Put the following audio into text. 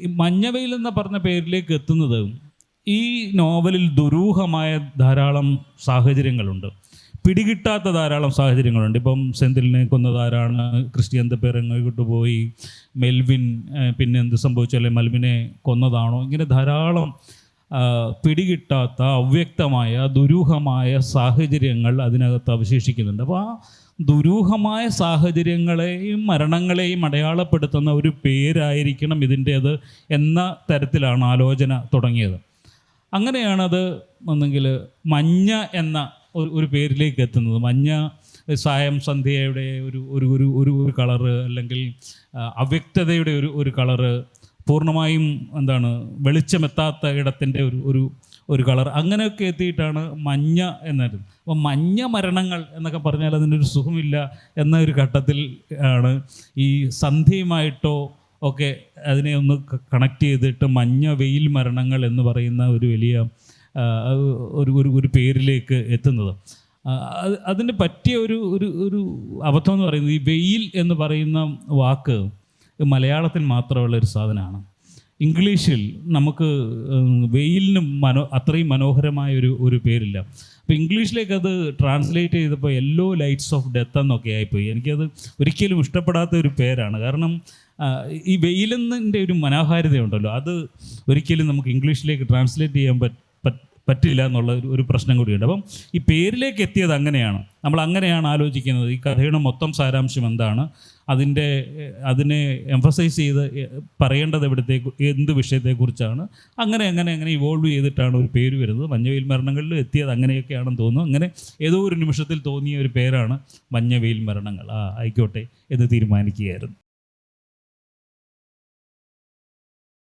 ഈ മഞ്ഞവയിൽ എന്ന പറഞ്ഞ പേരിലേക്ക് എത്തുന്നത് ഈ നോവലിൽ ദുരൂഹമായ ധാരാളം സാഹചര്യങ്ങളുണ്ട്. പിടികിട്ടാത്ത ധാരാളം സാഹചര്യങ്ങളുണ്ട്. ഇപ്പം സെന്തിലിനെ കൊന്നതാരാണ്? ക്രിസ്ത്യൻ പേരങ്ങോട്ട് പോയി. മെൽവിൻ പിന്നെ എന്ത് സംഭവിച്ചു മെൽവിനെ കൊന്നതാണോ? ഇങ്ങനെ ധാരാളം പിടികിട്ടാത്ത അവ്യക്തമായ ദുരൂഹമായ സാഹചര്യങ്ങൾ അതിനകത്ത് അവശേഷിക്കുന്നുണ്ട്. അപ്പോൾ ആ ദുരൂഹമായ സാഹചര്യങ്ങളെയും മരണങ്ങളെയും അടയാളപ്പെടുത്തുന്ന ഒരു പേരായിരിക്കണം ഇതിന്റേത് എന്ന തരത്തിലാണ് ആലോചന തുടങ്ങിയത്. അങ്ങനെയാണത് ഒന്നെങ്കിൽ മഞ്ഞ എന്ന ഒരു ഒരു പേരിലേക്ക് എത്തുന്നത്. മഞ്ഞ സായം സന്ധ്യയുടെ ഒരു ഒരു ഒരു ഒരു കളറ് അല്ലെങ്കിൽ അവ്യക്തതയുടെ ഒരു ഒരു കളറ് പൂർണമായും എന്താണ് വെളിച്ചമെത്താത്ത ഇടത്തിന്റെ ഒരു ഒരു ഒരു കളർ. അങ്ങനെയൊക്കെ എത്തിയിട്ടാണ് മഞ്ഞ എന്നത്. അപ്പം മഞ്ഞ മരണങ്ങൾ എന്നൊക്കെ പറഞ്ഞാൽ അതിനൊരു സുഖമില്ല എന്ന ഒരു ഘട്ടത്തിൽ ആണ് ഈ സന്ധ്യയുമായിട്ടോ ഒക്കെ അതിനെ ഒന്ന് കണക്ട് ചെയ്തിട്ട് മഞ്ഞ വെയിൽ മരണങ്ങൾ എന്ന് പറയുന്ന ഒരു വലിയ ഒരു ഒരു ഒരു പേരിലേക്ക് എത്തുന്നത്. അതിന് പറ്റിയ ഒരു ഒരു ഒരു അബദ്ധം എന്ന് പറയുന്നത് ഈ വെയിൽ എന്ന് പറയുന്ന വാക്ക് മലയാളത്തിൽ മാത്രമുള്ള ഒരു സാധനമാണ്. ഇംഗ്ലീഷിൽ നമുക്ക് വെയിലിന് മനോ അത്രയും മനോഹരമായ ഒരു ഒരു പേരില്ല. അപ്പോൾ ഇംഗ്ലീഷിലേക്ക് അത് ട്രാൻസ്ലേറ്റ് ചെയ്തപ്പോൾ യെല്ലോ ലൈറ്റ്സ് ഓഫ് ഡെത്ത് എന്നൊക്കെ ആയിപ്പോയി. എനിക്കത് ഒരിക്കലും ഇഷ്ടപ്പെടാത്ത ഒരു പേരാണ്. കാരണം ഈ വെയിലെന്നതിന്റെ ഒരു മനോഹാരിതയുണ്ടല്ലോ. അത് ഒരിക്കലും നമുക്ക് ഇംഗ്ലീഷിലേക്ക് ട്രാൻസ്ലേറ്റ് ചെയ്യാൻ പറ്റ്- പറ്റില്ല എന്നുള്ള ഒരു- പ്രശ്നം കൂടിയുണ്ട്. അപ്പം ഈ പേരിലേക്ക് എത്തിയത് അങ്ങനെയാണ്. നമ്മൾ അങ്ങനെയാണ് ആലോചിക്കുന്നത്. ഈ കഥയുടെ മൊത്തം സാരാംശം എന്താണ്? അതിന്റെ അതിനെ എംഫസൈസ് ചെയ്ത് പറയേണ്ടത് എവിടത്തെ എന്ത് വിഷയത്തെക്കുറിച്ചാണ്? അങ്ങനെ അങ്ങനെ അങ്ങനെ ഇവോൾവ് ചെയ്തിട്ടാണ് ഒരു പേര് വരുന്നത്. മഞ്ഞവെയിൽ മരണങ്ങളിൽ എത്തിയത് അങ്ങനെയൊക്കെയാണെന്ന് തോന്നുന്നു. അങ്ങനെ ഏതോ ഒരു നിമിഷത്തിൽ തോന്നിയ ഒരു പേരാണ് മഞ്ഞവെയിൽ മരണങ്ങൾ. ആ ആയിക്കോട്ടെ എന്ന് തീരുമാനിക്കുകയായിരുന്നു.